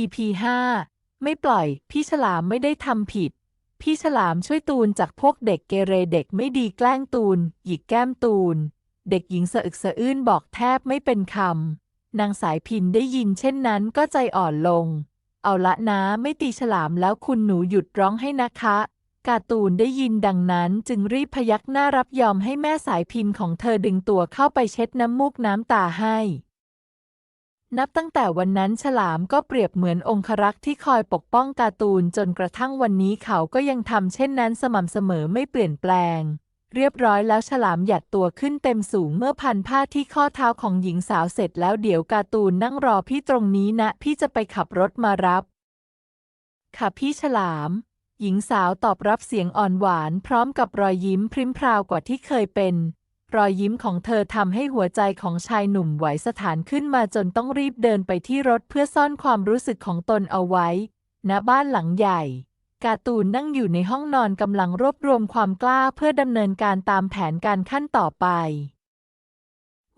EP 5 ไม่ปล่อย พี่ฉลามไม่ได้ทำผิด พี่ฉลามช่วยตูนจากพวกเด็กเกเรเด็กไม่ดีแกล้งตูน หยิกแก้มตูน เด็กหญิงสะอึกสะอื้นบอกแทบไม่เป็นคำ นางสายพินได้ยินเช่นนั้นก็ใจอ่อนลง เอาละนะไม่ตีฉลามแล้วคุณหนูหยุดร้องให้นะคะกาตูนได้ยินดังนั้นจึงรีบพยักหน้ารับยอมให้แม่สายพินของเธอดึงตัวเข้าไปเช็ดน้ำมูกน้ำตาให้ นับตั้งแต่วันนั้นฉลามก็เปรียบเหมือนองครักษ์ที่คอยปกป้องการ์ตูนจนกระทั่งวันนี้เขาก็ยังทำเช่นนั้นสม่ำเสมอไม่เปลี่ยนแปลง เรียบร้อยแล้วฉลามหยัดตัวขึ้นเต็มสูงเมื่อพันผ้าที่ข้อเท้าของหญิงสาวเสร็จแล้วเดี๋ยวการ์ตูนนั่งรอพี่ตรงนี้นะ พี่จะไปขับรถมารับ ค่ะพี่ฉลาม หญิงสาวตอบรับเสียงอ่อนหวาน พร้อมกับรอยยิ้มพริ้มพราวกว่าที่เคยเป็น รอยยิ้มของเธอทำให้หัวใจของชายหนุ่มไหวสถานขึ้นมาจนต้องรีบเดินไปที่รถเพื่อซ่อนความรู้สึกของตนเอาไว้ ณ บ้านหลังใหญ่ กาตูนนั่งอยู่ในห้องนอนกำลังรวบรวมความกล้าเพื่อดำเนินการตามแผนการขั้นต่อไป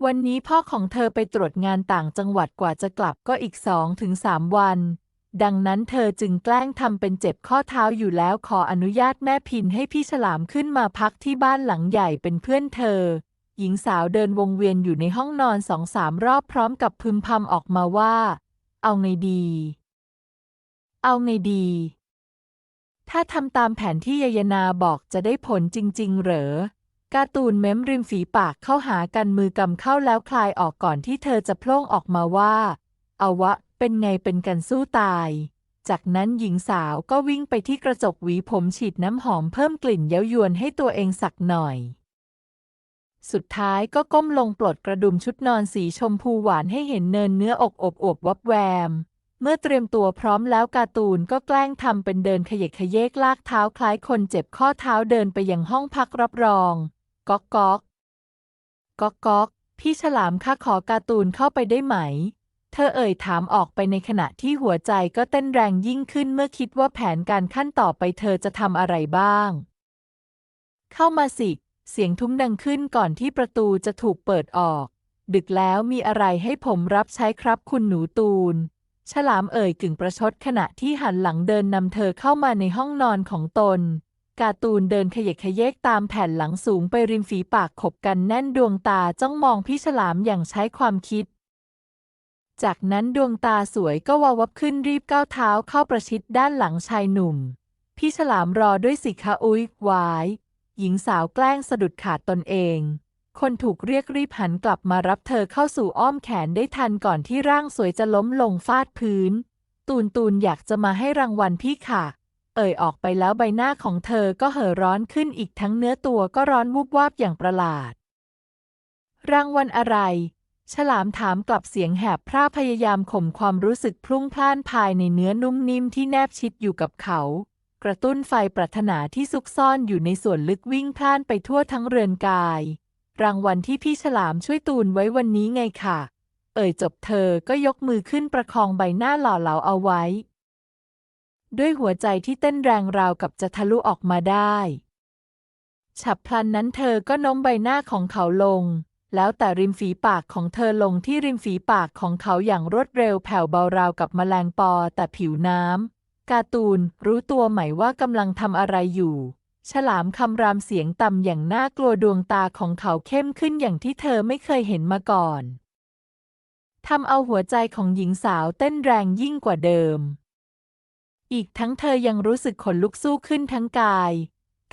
วันนี้พ่อของเธอไปตรวจงานต่างจังหวัดกว่าจะกลับก็อีกสองถึงสามวัน ดังนั้นเธอจึงแกล้งทำเป็นเจ็บข้อเท้าอยู่แล้วขออนุญาตแม่พินให้พี่ฉลามขึ้นมาพักที่บ้านหลังใหญ่เป็นเพื่อนเธอ หญิงสาวเดินวงเวียนอยู่ในห้องนอนสองสามรอบพร้อมกับพึมพำออกมาว่า เอาไงดี เอาไงดี ถ้าทำตามแผนที่ยายนาบอกจะได้ผลจริง ๆ เหรอการ์ตูนเม้มริมฝีปากเข้าหากันมือกำเข้าแล้วคลายออกก่อนที่เธอจะโพล่งออกมาว่า เอาวะ เป็นไงเป็นกันสู้ตาย จากนั้นหญิงสาวก็วิ่งไปที่กระจกหวีผมฉีดน้ำหอมเพิ่มกลิ่นเย้ายวนให้ตัวเองสักหน่อย สุดท้ายก็ก้มลงปลดกระดุมชุดนอนสีชมพูหวานให้เห็นเนินเนื้ออกอบอวบวับแวม เมื่อเตรียมตัวพร้อมแล้วการ์ตูนก็แกล้งทำเป็นเดินขยเกขยเยกลากเท้าคล้ายคนเจ็บข้อเท้าเดินไปยังห้องพักรับรอง ก๊อกก๊อกก๊อกก๊อกพี่ฉลามข้าขอการ์ตูนเข้าไปได้ไหม ธอเอ่ยถามออกไปในขณะที่หัวใจก็เต้นแรงยิ่งขึ้นเมื่อคิดว่าแผนการขั้นต่อไปเธอจะทำอะไรบ้าง เข้ามาสิ เสียงทุ้มดังขึ้นก่อนที่ประตูจะถูกเปิดออก ดึกแล้วมีอะไรให้ผมรับใช้ครับคุณหนูตูน ฉลามเอ่ยกึ่งประชดขณะที่หันหลังเดินนำเธอเข้ามาในห้องนอนของตน กาตูนเดินขยเกขยเยกตามแผ่นหลังสูงไปริมฝีปากขบกันแน่นดวงตาจ้องมองพี่ฉลามอย่างใช้ความคิด จากนั้นดวงตาสวยก็วาวับขึ้นรีบก้าวเท้าเข้าประชิดด้านหลังชายหนุ่ม พี่ฉลามรอด้วยสิคะอุ๊ยวาย หญิงสาวแกล้งสะดุดขาดตนเอง คนถูกเรียกรีบหันกลับมารับเธอเข้าสู่อ้อมแขนได้ทันก่อนที่ร่างสวยจะล้มลงฟาดพื้น ตูนตูนอยากจะมาให้รางวัลพี่ค่ะ เอ่ยออกไปแล้วใบหน้าของเธอก็เห่อร้อนขึ้นอีกทั้งเนื้อตัวก็ร้อนวุบวาบอย่างประหลาด รางวัลอะไร ฉลามถามกลับเสียงแหบพร่าพยายามข่มความรู้สึกพลุ่งพล่านภายในเนื้อนุ่มนิ่มที่แนบชิดอยู่กับเขา กระตุ้นไฟปรารถนาที่ซุกซ่อนอยู่ในส่วนลึกวิ่งพล่านไปทั่วทั้งเรือนกาย รางวัลที่พี่ฉลามช่วยตูนไว้วันนี้ไงค่ะ เอ่ยจบเธอก็ยกมือขึ้นประคองใบหน้าหล่อเหลาเอาไว้ ด้วยหัวใจที่เต้นแรงราวกับจะทะลุออกมาได้ ฉับพลันนั้นเธอก็โน้มใบหน้าของเขาลง แล้วแต่ริมฝีปากของเธอลงที่ริมฝีปากของเขาอย่างรวดเร็วแผ่วเบาราวกับแมลงปอแต่ผิวน้ำการ์ตูนรู้ตัวไหมว่ากำลังทำอะไรอยู่ ฉลามคำรามเสียงต่ำอย่างน่ากลัวดวงตาของเขาเข้มขึ้นอย่างที่เธอไม่เคยเห็นมาก่อนทำเอาหัวใจของหญิงสาวเต้นแรงยิ่งกว่าเดิม อีกทั้งเธอยังรู้สึกขนลุกสู้ขึ้นทั้งกาย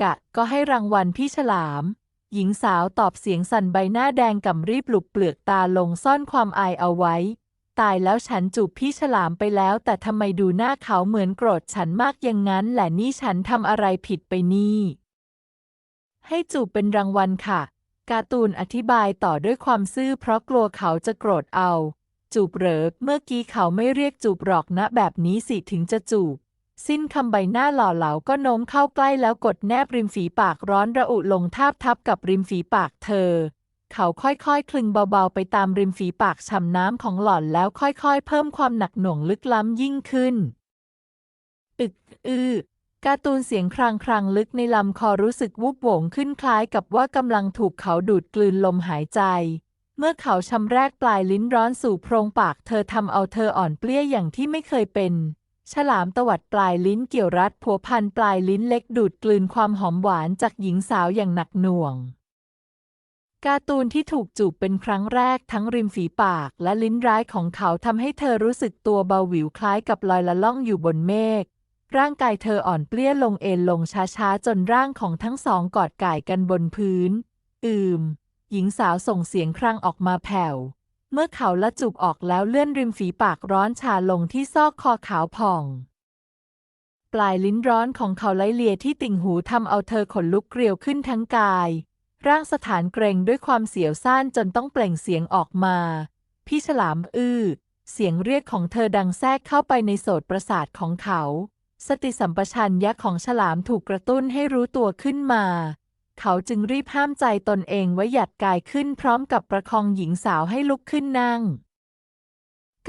กะก็ให้รางวัลพี่ฉลาม หญิงสาวตอบเสียงสั่นใบหน้าแดงกำรีบหลุบเปลือกตาลงซ่อนความอายเอาไว้ ตายแล้วฉันจูบพี่ฉลามไปแล้ว แต่ทำไมดูหน้าเขาเหมือนโกรธฉันมากอย่างนั้นแหละนี่ฉันทำอะไรผิดไปนี่ ให้จูบเป็นรางวัลค่ะ การ์ตูนอธิบายต่อด้วยความซื่อเพราะกลัวเขาจะโกรธเอา จูบเหรอเมื่อกี้เขาไม่เรียกจูบหรอกนะแบบนี้สิถึงจะจูบ สิ้นคำใบหน้าหล่อเหลาก็โน้มเข้าใกล้แล้วกดแนบริมฝีปากร้อนระอุลงทาบทับกับริมฝีปากเธอ เขาค่อยๆ คลึงเบาๆ ไปตามริมฝีปากฉ่ำน้ำของหล่อนแล้วค่อยๆ เพิ่มความหนักหน่วงลึกล้ำยิ่งขึ้น อึกอือการ์ตูนเสียงครางครางลึกในลำคอรู้สึกวุบโหวงขึ้นคล้ายกับว่ากำลังถูกเขาดูดกลืนลมหายใจ เมื่อเขาชำแรกปลายลิ้นร้อนสู่โพรงปากเธอทำเอาเธออ่อนเปลี้ยอย่างที่ไม่เคยเป็น ฉลามตวัดปลายลิ้นเกี่ยวรัดผัวพันปลายลิ้นเล็กดูดกลืนความหอมหวานจากหญิงสาวอย่างหนักหน่วง การ์ตูนที่ถูกจูบเป็นครั้งแรกทั้งริมฝีปากและลิ้นร้ายของเขาทำให้เธอรู้สึกตัวเบาหวิวคล้ายกับลอยละล่องอยู่บนเมฆ ร่างกายเธออ่อนเปลี้ยลงเอ็นลงช้าๆ จนร่างของทั้งสองกอดก่ายกันบนพื้น อืม หญิงสาวส่งเสียงครางออกมาแผ่ว มื่อเขาละจูบออกแล้วเลื่อนริมฝีปากร้อนชาลงที่ซอกคอขาวผ่อง ปลายลิ้นร้อนของเขาไล่เลียที่ติ่งหูทำเอาเธอขนลุกเกลียวขึ้นทั้งกาย ร่างสถานเกรงด้วยความเสียวซ่านจนต้องเปล่งเสียงออกมา พี่ฉลามอื้อเสียงเรียกของเธอดังแทรกเข้าไปในโสตประสาทของเขา สติสัมปชัญญะของฉลามถูกกระตุ้นให้รู้ตัวขึ้นมา เขาจึงรีบห้ามใจตนเองไว้หยัดกายขึ้นพร้อมกับประคองหญิงสาวให้ลุกขึ้นนั่ง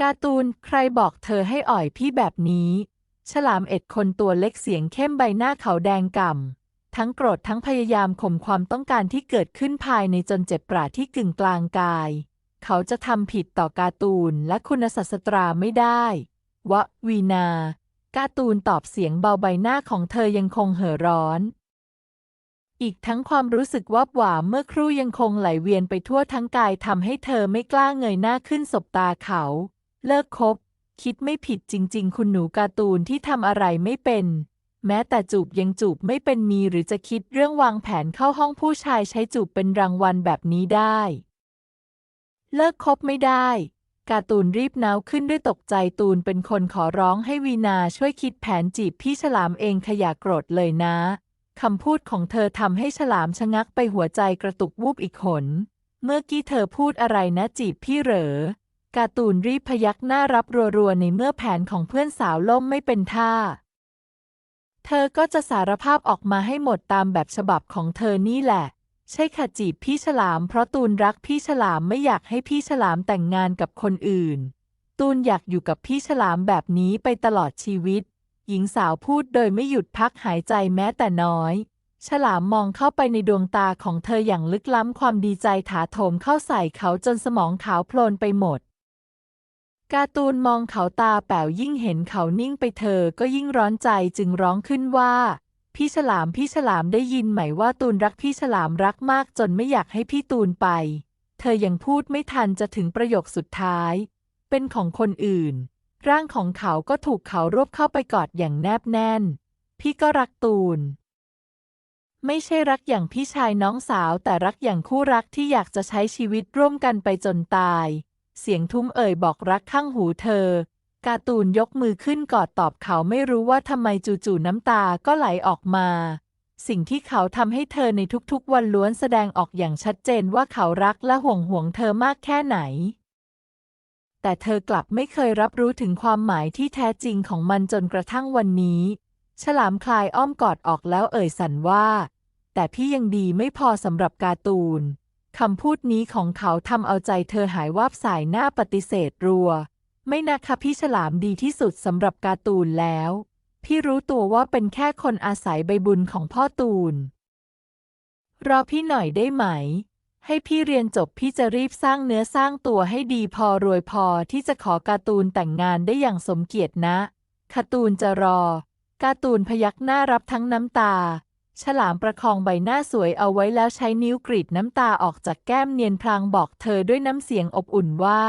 การ์ตูน ใครบอกเธอให้อ่อยพี่แบบนี้ ฉลามเอ็ดคนตัวเล็กเสียงเข้มใบหน้าเขาแดงก่ำ ทั้งโกรธทั้งพยายามข่มความต้องการที่เกิดขึ้นภายในจนเจ็บปราที่กึ่งกลางกาย เขาจะทำผิดต่อการ์ตูนและคุณศาสตราไม่ได้ วะวีนา การ์ตูนตอบเสียงเบาใบหน้าของเธอยังคงเห่อร้อน อีกทั้งความรู้สึกวับหวามเมื่อครู่ยังคงไหลเวียนไปทั่วทั้งกายทำให้เธอไม่กล้าเงยหน้าขึ้นสบตาเขา เลิกคบ คิดไม่ผิดจริง ๆ คุณหนูการ์ตูนที่ทำอะไรไม่เป็น แม้แต่จูบยังจูบไม่เป็นมีหรือจะคิดเรื่องวางแผนเข้าห้องผู้ชายใช้จูบเป็นรางวัลแบบนี้ได้ เลิกคบไม่ได้การ์ตูนรีบน้าวขึ้นด้วยตกใจตูนเป็นคนขอร้องให้วีนาช่วยคิดแผนจีบพี่ฉลามเองขยาโกรธเลยนะ คำพูดของเธอทำให้ฉลามชะงักไปหัวใจกระตุกวูบอีกหน เมื่อกี้เธอพูดอะไรนะจีบพี่เหรอ การ์ตูนรีบพยักหน้ารับรัวๆในเมื่อแผนของเพื่อนสาวล่มไม่เป็นท่า เธอก็จะสารภาพออกมาให้หมดตามแบบฉบับของเธอนี่แหละ ใช่ค่ะจีบพี่ฉลามเพราะตูนรักพี่ฉลามไม่อยากให้พี่ฉลามแต่งงานกับคนอื่น ตูนอยากอยู่กับพี่ฉลามแบบนี้ไปตลอดชีวิต หญิงสาวพูดโดยไม่หยุดพักหายใจแม้แต่น้อย ฉลามมองเข้าไปในดวงตาของเธออย่างลึกล้ำความดีใจถาโถมเข้าใส่เขาจนสมองขาวโพลนไปหมด การ์ตูนมองเขาตาแป๋วยิ่งเห็นเขานิ่งไปเธอก็ยิ่งร้อนใจจึงร้องขึ้นว่า พี่ฉลามพี่ฉลามได้ยินไหมว่าตูนรักพี่ฉลามรักมากจนไม่อยากให้พี่ตูนไป เธอยังพูดไม่ทันจะถึงประโยคสุดท้าย เป็นของคนอื่น ร่างของเขาก็ถูกเขารวบเข้าไปกอดอย่างแนบแน่น พี่ก็รักตูน ไม่ใช่รักอย่างพี่ชายน้องสาวแต่รักอย่างคู่รักที่อยากจะใช้ชีวิตร่วมกันไปจนตาย เสียงทุ้มเอ่ยบอกรักข้างหูเธอ การ์ตูนยกมือขึ้นกอดตอบเขาไม่รู้ว่าทำไมจู่ๆน้ำตาก็ไหลออกมา สิ่งที่เขาทำให้เธอในทุกๆ วันล้วนแสดงออกอย่างชัดเจนว่าเขารักและห่วงห่วงเธอมากแค่ไหน แต่เธอกลับไม่เคยรับรู้ถึงความหมายที่แท้จริงของมันจนกระทั่งวันนี้ ฉลามคลายอ้อมกอดออกแล้วเอ่ยสั่นว่า แต่พี่ยังดีไม่พอสำหรับการ์ตูนคำพูดนี้ของเขาทำเอาใจเธอหายวาบสายหน้าปฏิเสธรัว ไม่นะคะพี่ฉลามดีที่สุดสำหรับการ์ตูนแล้ว พี่รู้ตัวว่าเป็นแค่คนอาศัยใบบุญของพ่อตูนรอพี่หน่อยได้ไหม ให้พี่เรียนจบพี่จะรีบสร้างเนื้อสร้างตัวให้ดีพอรวยพอที่จะขอการ์ตูนแต่งงานได้อย่างสมเกียรตินะการ์ตูนจะรอ การ์ตูนพยักหน้ารับทั้งน้ำตา ฉลามประคองใบหน้าสวยเอาไว้แล้วใช้นิ้วกรีดน้ำตาออกจากแก้มเนียนพลางบอกเธอด้วยน้ำเสียงอบอุ่นว่า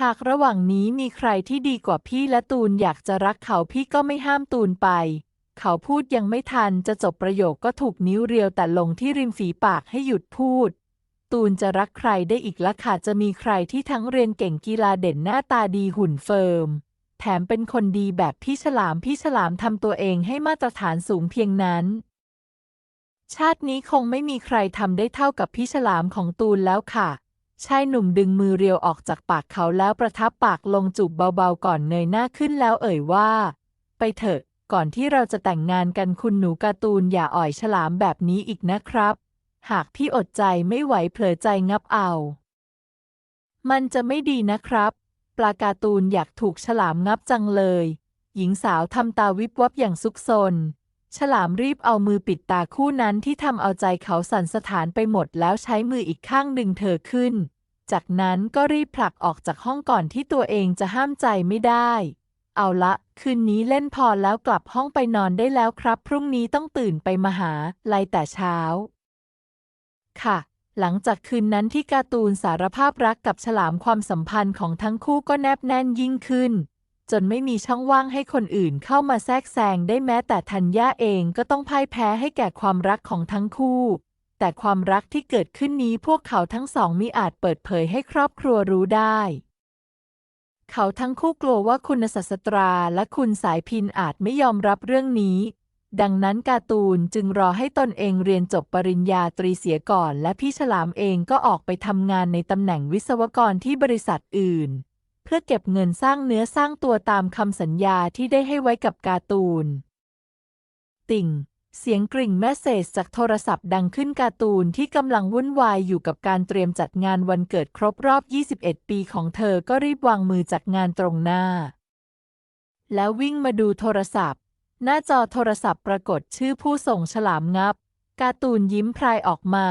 หากระหว่างนี้มีใครที่ดีกว่าพี่และตูนอยากจะรักเขาพี่ก็ไม่ห้ามตูนไป เขาพูดยังไม่ทันจะจบประโยคก็ถูกนิ้วเรียวแต่ลงที่ริมฝีปากให้หยุดพูด ตูนจะรักใครได้อีกละค่ะจะมีใครที่ทั้งเรียนเก่งกีฬาเด่นหน้าตาดีหุ่นเฟิร์ม แถมเป็นคนดีแบบพี่ฉลามพี่ฉลามทำตัวเองให้มาตรฐานสูงเพียงนั้น ชาตินี้คงไม่มีใครทำได้เท่ากับพี่ฉลามของตูนแล้วค่ะชายหนุ่มดึงมือเรียวออกจากปากเขาแล้วประทับปากลงจูบเบาๆก่อนเงยหน้าขึ้นแล้วเอ่ยว่า ไปเถอะ ก่อนที่เราจะแต่งงานกันคุณหนูการ์ตูนอย่าอ่อยฉลามแบบนี้อีกนะครับ หากพี่อดใจไม่ไหวเผลอใจงับเอา มันจะไม่ดีนะครับ ปลาการ์ตูนอยากถูกฉลามงับจังเลย หญิงสาวทำตาวิบวับอย่างซุกซน ฉลามรีบเอามือปิดตาคู่นั้นที่ทำเอาใจเขาสั่นสถานไปหมดแล้วใช้มืออีกข้างดึงเธอขึ้น จากนั้นก็รีบผลักออกจากห้องก่อนที่ตัวเองจะห้ามใจไม่ได้ เอาละ คืนนี้เล่นพอแล้วกลับห้องไปนอนได้แล้วครับ พรุ่งนี้ต้องตื่นไปมหาลัยแต่เช้า ค่ะ หลังจากคืนนั้นที่การ์ตูนสารภาพรักกับฉลามความสัมพันธ์ของทั้งคู่ก็แนบแน่นยิ่งขึ้น จนไม่มีช่องว่างให้คนอื่นเข้ามาแทรกแซงได้แม้แต่ธัญญาเองก็ต้องพ่ายแพ้ให้แก่ความรักของทั้งคู่ แต่ความรักที่เกิดขึ้นนี้พวกเขาทั้งสองมิอาจเปิดเผยให้ครอบครัวรู้ได้ เขาทั้งคู่กลัวว่าคุณศาสตราและคุณสายพินอาจไม่ยอมรับเรื่องนี้ ดังนั้นการ์ตูนจึงรอให้ตนเองเรียนจบปริญญาตรีเสียก่อน และพี่ฉลามเองก็ออกไปทำงานในตำแหน่งวิศวกรที่บริษัทอื่น เพื่อเก็บเงินสร้างเนื้อสร้างตัวตามคำสัญญาที่ได้ให้ไว้กับการ์ตูน ติ่ง เสียงกริ่งแมสเซจจากโทรศัพท์ดังขึ้นการ์ตูนที่กำลังวุ่นวายอยู่กับการเตรียมจัดงานวันเกิดครบรอบ 21 ปีของเธอก็รีบวางมือจากงานตรงหน้า แล้ววิ่งมาดูโทรศัพท์ หน้าจอโทรศัพท์ปรากฏชื่อผู้ส่งฉลามงับ การ์ตูนยิ้มพรายออกมา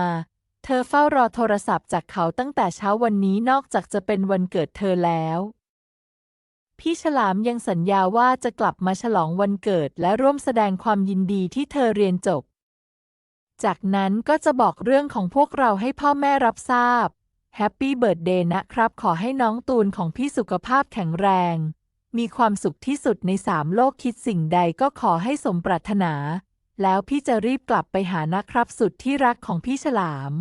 เธอเฝ้ารอโทรศัพท์จากเขาตั้งแต่เช้าวันนี้นอกจากจะเป็นวันเกิดเธอแล้ว พี่ฉลามยังสัญญาว่าจะกลับมาฉลองวันเกิดและร่วมแสดงความยินดีที่เธอเรียนจบ จากนั้นก็จะบอกเรื่องของพวกเราให้พ่อแม่รับทราบ แฮปปี้เบิร์ดเดย์นะครับ ขอให้น้องตูนของพี่สุขภาพแข็งแรง มีความสุขที่สุดในสามโลกคิดสิ่งใดก็ขอให้สมปรารถนา แล้วพี่จะรีบกลับไปหานะครับสุดที่รักของพี่ฉลาม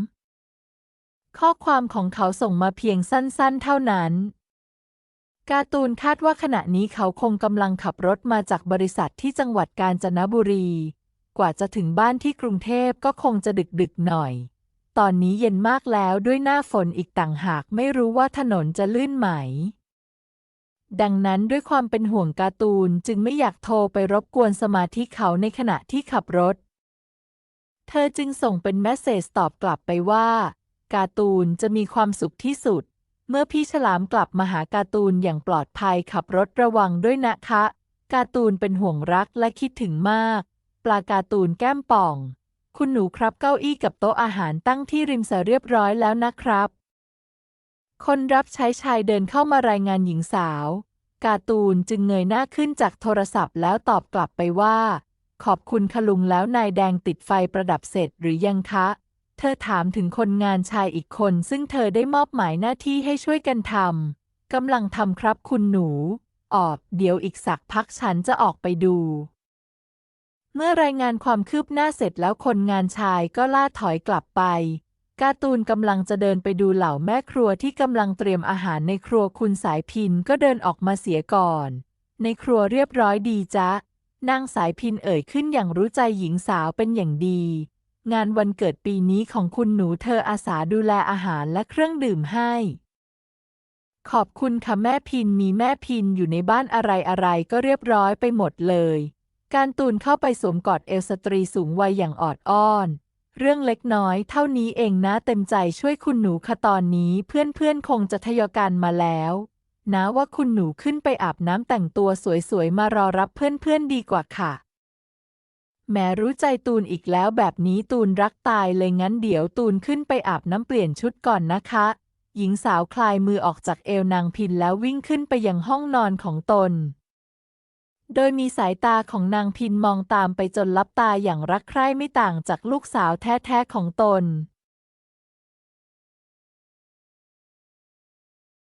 ข้อความของเขาส่งมาเพียงสั้นๆ เท่านั้น การ์ตูนคาดว่าขณะนี้เขาคงกำลังขับรถมาจากบริษัทที่จังหวัดกาญจนบุรี กว่าจะถึงบ้านที่กรุงเทพก็คงจะดึกๆหน่อย ตอนนี้เย็นมากแล้วด้วยหน้าฝนอีกต่างหากไม่รู้ว่าถนนจะลื่นไหม ดังนั้นด้วยความเป็นห่วงการ์ตูนจึงไม่อยากโทรไปรบกวนสมาธิเขาในขณะที่ขับรถ เธอจึงส่งเป็นแมสเซจตอบกลับไปว่า การ์ตูนจะมีความสุขที่สุด เมื่อพี่ฉลามกลับมาหาการ์ตูนอย่างปลอดภัยขับรถระวังด้วยนะคะ การ์ตูนเป็นห่วงรักและคิดถึงมาก ปลาการ์ตูนแก้มป่อง คุณหนูครับเก้าอี้กับโต๊ะอาหารตั้งที่ริมสระเรียบร้อยแล้วนะครับ คนรับใช้ชายเดินเข้ามารายงานหญิงสาว การ์ตูนจึงเงยหน้าขึ้นจากโทรศัพท์แล้วตอบกลับไปว่า ขอบคุณคลุงแล้วนายแดงติดไฟประดับเสร็จหรือยังคะ เธอถามถึงคนงานชายอีกคนซึ่งเธอได้มอบหมายหน้าที่ให้ช่วยกันทำกำลังทำครับคุณหนู ออกเดี๋ยวอีกสักพักฉันจะออกไปดู เมื่อรายงานความคืบหน้าเสร็จแล้วคนงานชายก็ล่าถอยกลับไป การ์ตูนกำลังจะเดินไปดูเหล่าแม่ครัวที่กำลังเตรียมอาหารในครัวคุณสายพินก็เดินออกมาเสียก่อน ในครัวเรียบร้อยดีจ๊ะนางสายพินเอ่ยขึ้นอย่างรู้ใจหญิงสาวเป็นอย่างดี งานวันเกิดปีนี้ของคุณหนูเธออาสาดูแลอาหารและเครื่องดื่มให้ ขอบคุณค่ะแม่พินมีแม่พินอยู่ในบ้านอะไรอะไรก็เรียบร้อยไปหมดเลย การตูนเข้าไปสวมกอดเอลสตรีสูงวัยอย่างออดอ้อน เรื่องเล็กน้อยเท่านี้เองนะเต็มใจช่วยคุณหนูค่ะตอนนี้เพื่อนๆคงจะทยอยกันมาแล้วนะว่าคุณหนูขึ้นไปอาบน้ำแต่งตัวสวยๆมารอรับเพื่อนๆดีกว่าค่ะ แม้รู้ใจตูนอีกแล้วแบบนี้ตูนรักตายเลยงั้นเดี๋ยวตูนขึ้นไปอาบน้ำเปลี่ยนชุดก่อนนะคะ หญิงสาวคลายมือออกจากเอวนางพินแล้ววิ่งขึ้นไปยังห้องนอนของตน โดยมีสายตาของนางพินมองตามไปจนลับตาอย่างรักใคร่ไม่ต่างจากลูกสาวแท้ๆของตน